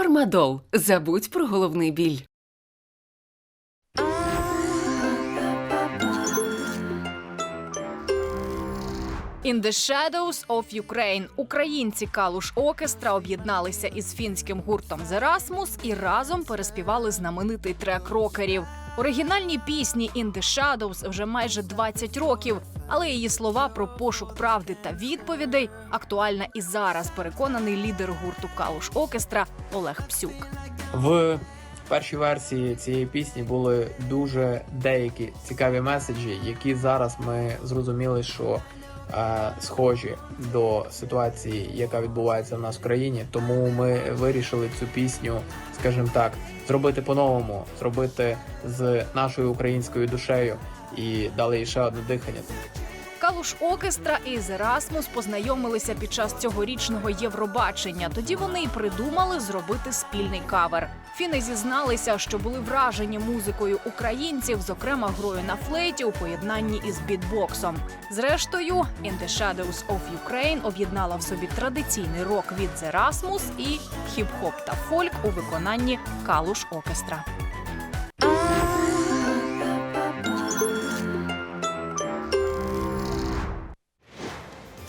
Фармадол. Забудь про головний біль. In the Shadows of Ukraine українці Калуш Окестра об'єдналися із фінським гуртом Зерасмус і разом переспівали знаменитий трек рокерів. Оригінальній пісні In the Shadows вже майже 20 років, але її слова про пошук правди та відповідей актуальна і зараз. Переконаний лідер гурту Калуш Окестра Олег Псюк. В першій версії цієї пісні були дуже деякі цікаві меседжі, які зараз ми зрозуміли, що е, схожі до ситуації, яка відбувається в нас в країні. Тому ми вирішили цю пісню, скажімо так, зробити по-новому, зробити з нашою українською душею і дали ще одне дихання. Калуш Окестра і Зерасмус познайомилися під час цьогорічного Євробачення. Тоді вони й придумали зробити спільний кавер. Фіни зізналися, що були вражені музикою українців, зокрема грою на флейті у поєднанні із бітбоксом. Зрештою, In the Shadows of Ukraine об'єднала в собі традиційний рок від Зерасмус і хіп-хоп та фольк у виконанні Калуш Окестра.